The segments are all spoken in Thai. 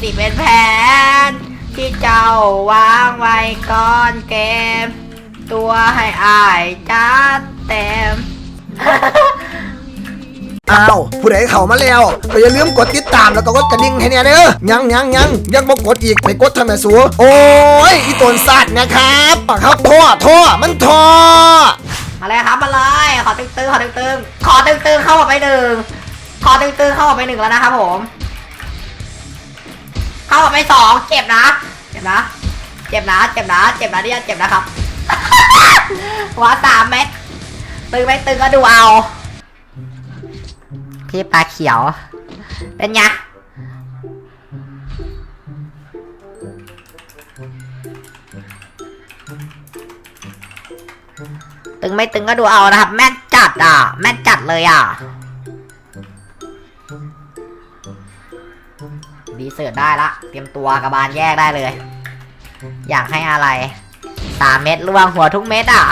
สิเป็นแผน ที่เจ้าวางไว้ก่อนเกม ตัวให้อายจัดเต็ม อ้าวผู้ใดเข้ามาแล้วก็อย่าลืมกดติดตามแล้วก็กดกระดิ่งให้เนี่ยเด้อยังยังยังยังบ่กดอีกไปกดทำไมสูโอ้ยอีตนสัตว์นะครับปากครับท่อท่อมันท่อมาเลยครับมาเลยขอตึงตึงๆขอตึงตึงๆขอตึงตึงๆเข้ามาไปหนึ่งขอตึงตึงๆเข้ามาไปหนึ่งแล้วนะครับผม เข้าไปสองเจ็บนะ เจ็บนะ เจ็บนะ เจ็บนะ เจ็บนะเนี่ยเจ็บนะครับ หัวสามเม็ดตึงไม่ตึงก็ดูเอา พี่ปลาเขียว เป็นไงตึงไม่ตึงก็ดูเอานะครับ แม่นจัดอะ แม่นจัดเลยอะ ดีเสิร์ตได้ละ เตรียมตัวกระบาลแยกได้เลย อยากให้อะไรสามเม็ดล่วงหัวทุกเม็ดอะ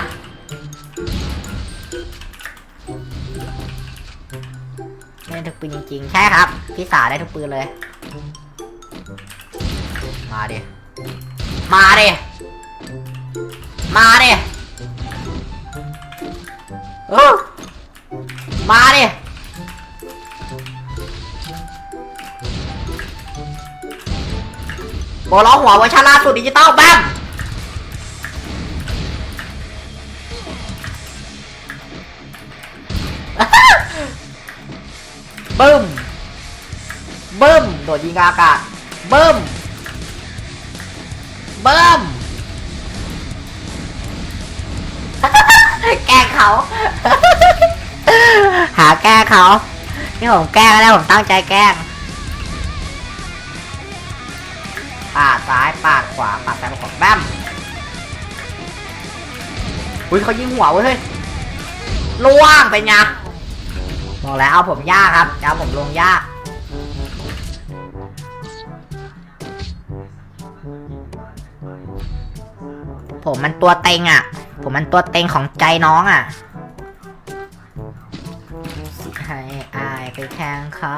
ได้ทุกปืนจริงๆ ใช่ครับ พี่สาได้ทุกปืนเลย มาดิ มาดิ มาดิเออมาดิ โบล้อหัวเวอร์ชันล่าสุดดิจิตอลแบมบึ้มบึ้มโดดยิงอากาศบึ้มบึ้มแก้เขา หาแก้เขา นี่ผมแก้แล้วผมตั้งใจแก ซ้ายปาดขวาปาดซ้ายปาดขวาแบมอุ้ยเขายิงหัวเว้ยเฮ้ยล่วงเป็นไงบอกแล้วเอาผมยากครับจะเอาผมลงยากผมมันตัวเต็งอะ ผมมันตัวเต็งของใจน้องอะ ให้อายไปแข่งเขา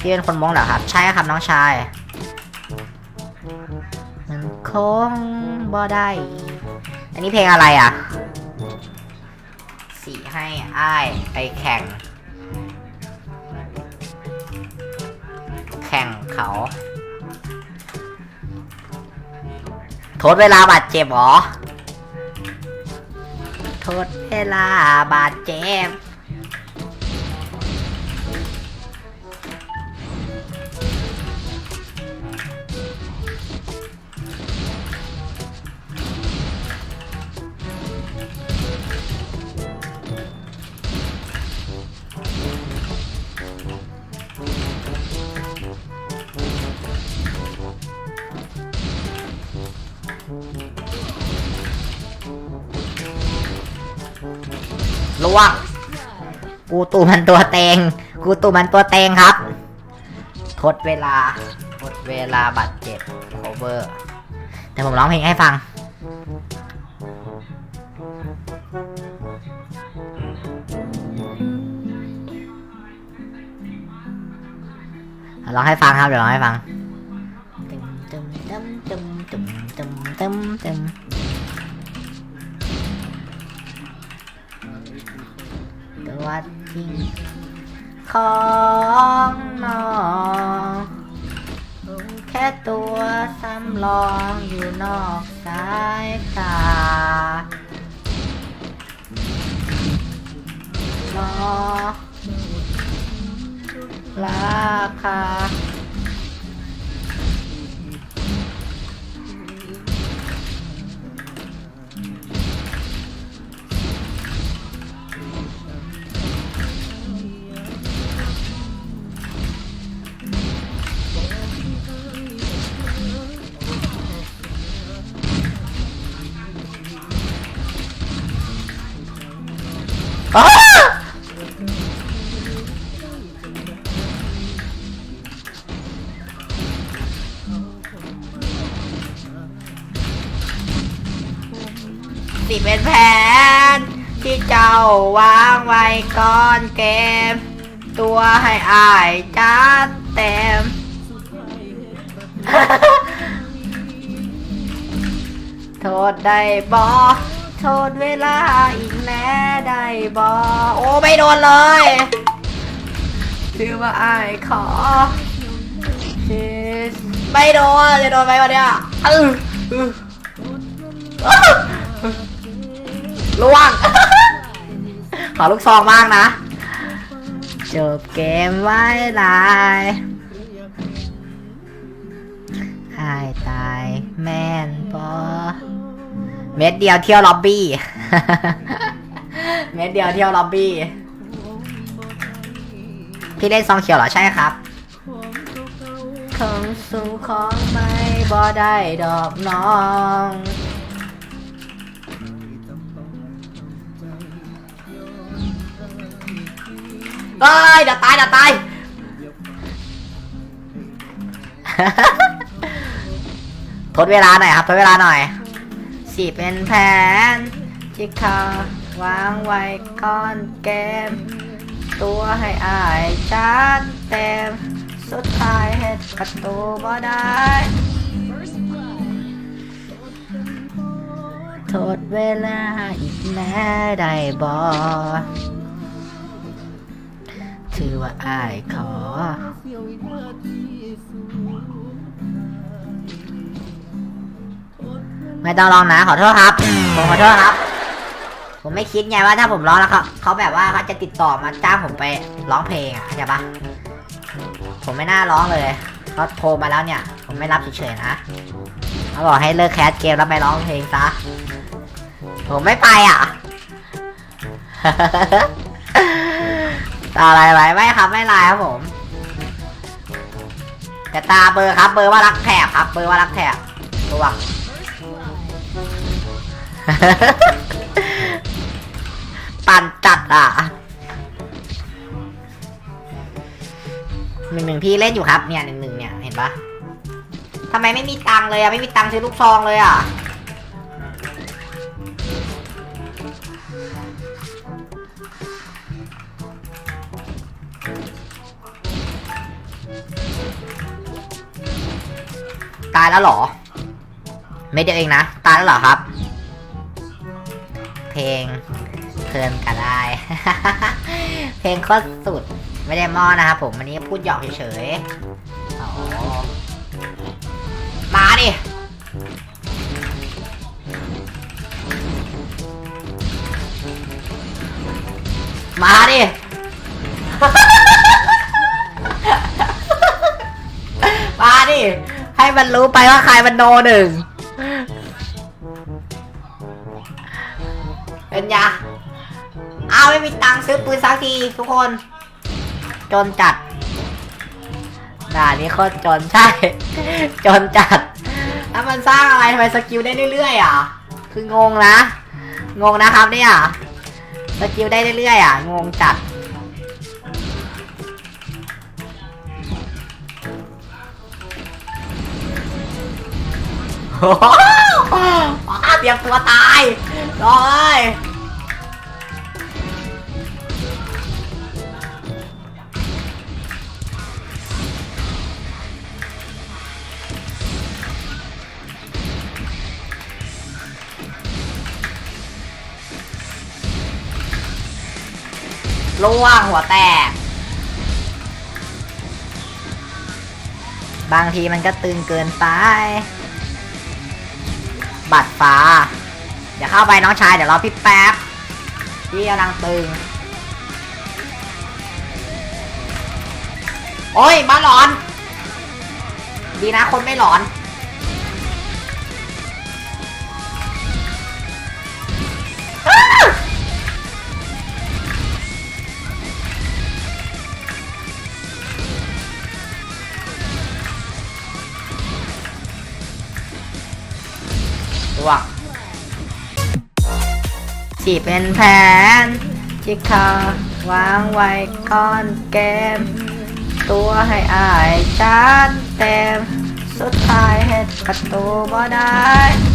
พี่เป็นคนมงเหรอครับ ใช่ครับน้องชาย มันคงบ่ได้ อันนี้เพลงอะไรอะ สีให้อ้ายไปแข่ง แข่งเขา โทษเวลาบาดเจ็บหรอ โทษเวลาบาดเจ็บ ลวงกูตูมันตัวเตงกูตูมันตัวเตงครับ ทดเวลา ทดเวลาบัตรเจ็บ cover แต่ผมร้องเพลงให้ฟัง ร้องให้ฟังครับ เดี๋ยวร้องให้ฟัง ตัวจริง ของน้องแค่ตัวสำรองอยู่นอกสายตาลอราคา อ้าสิเป็นแผน ที่เจ้าวางไว้ก่อนเกม ตัวให้อายจัดเต็ม โทษได้บอ โทษเวลาอีกแน่ได้บอโอ้ไม่โดนเลยถือว่าอายขอ Kiss ไม่โดนจะโดนไหมวะเนี่ยล่วง ขอลูกซองมากนะ จบเกมไว้ลายหายตายแม่นปอ เม็ดเดียวเที่ยวล็อบบี้ เม็ดเดียวเที่ยวล็อบบี้ พี่เล่นซองเขียวเหรอใช่ครับของสูงของไม่บ่ได้ดอกน้อง เอ้ยเดี๋ยวตายเดี๋ยวตาย ทดเวลาหน่อยครับ ทดเวลาหน่อย สี่เป็นแผนที่เขาวางไว้ก่อนเกม ตัวให้อายชัดเต็ม สุดท้ายเฮ็ดประตูบ่ได้ โทษเวลาอีกแน่ได้บ่ถือว่าอายขอ ไม่ต้องร้องนะขอโทษครับผมขอโทษครับ ผมไม่คิดไงว่าถ้าผมร้องแล้วเขาเขาแบบว่าเขาจะติดต่อมาจ้างผมไปร้องเพลงอะเข้าใจปะผมไม่น่าร้องเลยเขาโทรมาแล้วเนี่ย ผมไม่รับเฉยๆนะเขาบอกให้เลิกแคสเกมแล้วไปร้องเพลงซะผมไม่ไปอะตาอะไรไว้ไม่ครับไม่ไลน์ครับผมแต่ตาเบอร์ครับ เบอร์ว่ารักแถบครับ เบอร์ว่ารักแถบระวัง ปั่นจัดอะหนึ่งหนึ่งพี่เล่นอยู่ครับเนี่ยหนึ่งหนึ่งเนี่ยเห็นปะทำไมไม่มีตังค์เลยอะ ไม่มีตังค์ซื้อลูกซองเลยอะตายแล้วหรอ ไม่เดียวเองนะ ตายแล้วเหรอครับ เพลงเพลินก็ได้ เพลงโคตรสุด ไม่ได้มอนะครับผมวันนี้พูดหยอกเฉยๆมาดิมาดิ มาดิ ให้มันรู้ไปว่าใครมันโนหนึ่ง เป็นยาอ้าวไม่มีตังค์ซื้อปืนสักทีทุกคน จนจัดด่านี้โคตรจนใช่ จนจัด แล้วมันสร้างอะไรทำไมสกิลได้เรื่อยๆอะ คืองงนะ งงนะครับเนี่ย สกิลได้เรื่อยๆอะ งงจัด โอ้โหเตรียมตัวตายรอเลย ล่วงหัวแตก บางทีมันก็ตึงเกินไป บัตรฟ้าอย่าเข้าไปน้องชาย เดี๋ยวรอพี่แป๊บ พี่กำลังตึง โอ้ยบ้าหลอน ดีนะคนไม่หลอน วกที่เป็นแผนที่เขาวางไว้ก่อนเกม ตัวให้อายจานเต็ม สุดท้ายเห็ดประตูบ่ได้